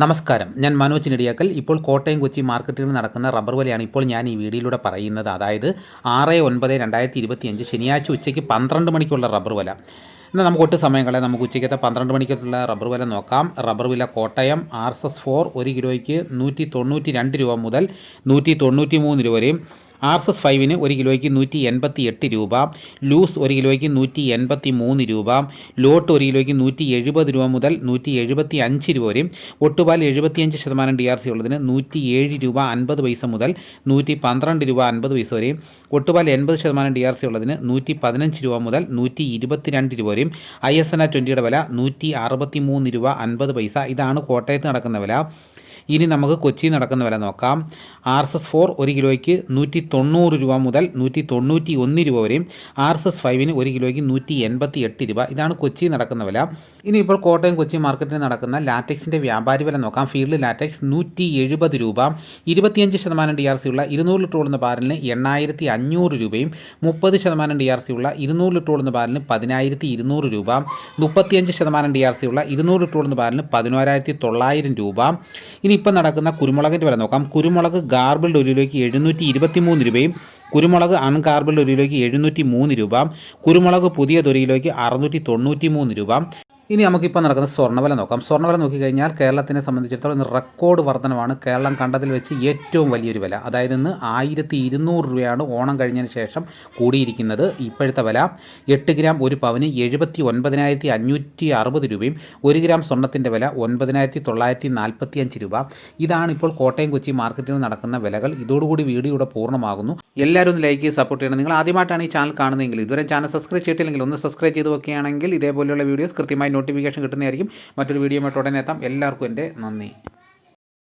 നമസ്കാരം. ഞാൻ മനോജ് നെടിയാക്കൽ. ഇപ്പോൾ കോട്ടയം കൊച്ചി മാർക്കറ്റുകളിൽ നടക്കുന്ന റബ്ബർ വിലയാണ് ഇപ്പോൾ ഞാൻ ഈ വീഡിയോയിലൂടെ പറയുന്നത്. അതായത് ആറ് ഒൻപത് രണ്ടായിരത്തി ഇരുപത്തിയഞ്ച് ശനിയാഴ്ച ഉച്ചയ്ക്ക് പന്ത്രണ്ട് മണിക്കുള്ള റബ്ബർ വില. എന്നാൽ നമുക്ക് ഒട്ട് സമയം കളയാം. നമുക്ക് ഉച്ചയ്ക്കത്തെ പന്ത്രണ്ട് മണിക്കുള്ള റബ്ബർ വില നോക്കാം. റബ്ബർ വില Kottayam R S S four ഒരു കിലോയ്ക്ക് നൂറ്റി തൊണ്ണൂറ്റി രണ്ട് രൂപ മുതൽ നൂറ്റി തൊണ്ണൂറ്റി മൂന്ന് രൂപ വരെയും ആർ എസ് എസ് ഫൈവിന് ഒരു കിലോയ്ക്ക് നൂറ്റി എൺപത്തി എട്ട് രൂപ ലൂസ് ഒരു കിലോയ്ക്ക് നൂറ്റി എൺപത്തി മൂന്ന് രൂപ ലോട്ട് ഒരു കിലോയ്ക്ക് നൂറ്റി എഴുപത് രൂപ മുതൽ നൂറ്റി എഴുപത്തി അഞ്ച് രൂപ വരെയും ഒട്ടുപാൽ എഴുപത്തിയഞ്ച് ശതമാനം ഡി ആർ സി ഉള്ളതിന് നൂറ്റി ഏഴ് രൂപ അൻപത് പൈസ മുതൽ നൂറ്റി പന്ത്രണ്ട് രൂപ അൻപത് പൈസ വരെയും ഒട്ടുപാൽ എൺപത് ശതമാനം ഡി ആർ സി ഉള്ളതിന് നൂറ്റി പതിനഞ്ച് രൂപ മുതൽ നൂറ്റി ഇരുപത്തിരണ്ട് രൂപ വരെയും ഐ എസ് എൻ ആ ട്വന്റിയുടെ വില നൂറ്റി അറുപത്തി മൂന്ന് രൂപ അൻപത് പൈസ. ഇതാണ് കോട്ടയത്ത് നടക്കുന്ന വില. ഇനി നമുക്ക് കൊച്ചി നടക്കുന്ന വില നോക്കാം. ആർ എസ് എസ് ഫോർ ഒരു കിലോയ്ക്ക് നൂറ്റി തൊണ്ണൂറ് രൂപ മുതൽ നൂറ്റി തൊണ്ണൂറ്റി ഒന്ന് രൂപ വരെയും ആർ എസ് എസ് ഫൈവിന് ഒരു കിലോയ്ക്ക് നൂറ്റി എൺപത്തി എട്ട് രൂപ. ഇതാണ് കൊച്ചി നടക്കുന്ന വില. ഇനി ഇപ്പോൾ കോട്ടയം കൊച്ചി മാർക്കറ്റിൽ നടക്കുന്ന ലാറ്റക്സിന്റെ വ്യാപാരി വില നോക്കാം. ഫീൽഡ് ലാറ്റക്സ് നൂറ്റി എഴുപത് രൂപ. ഇരുപത്തിയഞ്ച് ശതമാനം ഡി ആർ സി ഉള്ള ഇരുന്നൂറ് ലിറ്റർ ഓടുന്ന ബാരലിന് എണ്ണായിരത്തി അഞ്ഞൂറ് രൂപയും മുപ്പത് ശതമാനം ഡി ആർ സി ഉള്ള ഇരുന്നൂറ് ലിറ്റർ ഓടുന്ന ബാരലിന് പതിനായിരത്തി ഇരുന്നൂറ് രൂപ മുപ്പത്തിയഞ്ച് ശതമാനം ഡി ആർ സി ഉള്ള ഇരുന്നൂറ് ലിറ്റർ ഓടുന്ന ബാരലിന് പതിനോരായിരത്തി തൊള്ളായിരം രൂപ. ഇനി ഇപ്പം നടക്കുന്ന കുരുമുളകിന്റെ വില നോക്കാം. കുരുമുളക് ഗാർബിൾഡ് ഒരു എഴുന്നൂറ്റി ഇരുപത്തി മൂന്ന് രൂപയും കുരുമുളക് അൺഗാർബിൾഡ് ഒരു എഴുന്നൂറ്റി മൂന്ന് രൂപ കുരുമുളക് പുതിയ ഒരു കിലോയ്ക്ക് അറുന്നൂറ്റി തൊണ്ണൂറ്റി മൂന്ന് രൂപ ഇനി നമുക്കിപ്പോൾ നടക്കുന്ന സ്വർണവില നോക്കാം. സ്വർണവില നോക്കിക്കഴിഞ്ഞാൽ കേരളത്തിനെ സംബന്ധിച്ചിടത്തോളം ഇന്ന് റെക്കോർഡ് വർധനമാണ് കേരളം കണ്ടതിൽ വെച്ച് ഏറ്റവും വലിയൊരു വില. അതായത് ഇന്ന് ആയിരത്തി ഇരുന്നൂറ് രൂപയാണ് ഓണം കഴിഞ്ഞതിന് ശേഷം കൂടിയിരിക്കുന്നത്. ഇപ്പോഴത്തെ വില എട്ട് ഗ്രാം ഒരു പവന് എഴുപത്തി ഒൻപതിനായിരത്തി അഞ്ഞൂറ്റി അറുപത് രൂപയും ഒരു ഗ്രാം സ്വർണത്തിന്റെ വില ഒൻപതിനായിരത്തി തൊള്ളായിരത്തി നാൽപ്പത്തി അഞ്ച് രൂപ. ഇതാണ് ഇപ്പോൾ കോട്ടയം കൊച്ചി മാർക്കറ്റിൽ നടക്കുന്ന വിലകൾ. ഇതോടുകൂടി വീഡിയോ ഇവിടെ പൂർണമാകുന്നു. എല്ലാവരും ഒന്ന് ലൈക്ക് ചെയ്ത് സപ്പോർട്ട് ചെയ്യണം. നിങ്ങൾ ആദ്യമായിട്ടാണ് ഈ ചാനൽ കാണുന്നതെങ്കിൽ ഇതുവരെ ചാനൽ സബ്സ്ക്രൈബ് ചെയ്തിട്ടില്ലെങ്കിൽ ഒന്ന് സബ്സ്ക്രൈബ് ചെയ്ത് വെക്കുകയാണെങ്കിൽ ഇതേപോലെയുള്ള വീഡിയോസ് കൃത്യമായി നോട്ടിഫിക്കേഷൻ കിട്ടുന്നതായിരിക്കും. മറ്റൊരു വീഡിയോ ഉടനെ എത്താം. എല്ലാവർക്കും എന്റെ നന്ദി.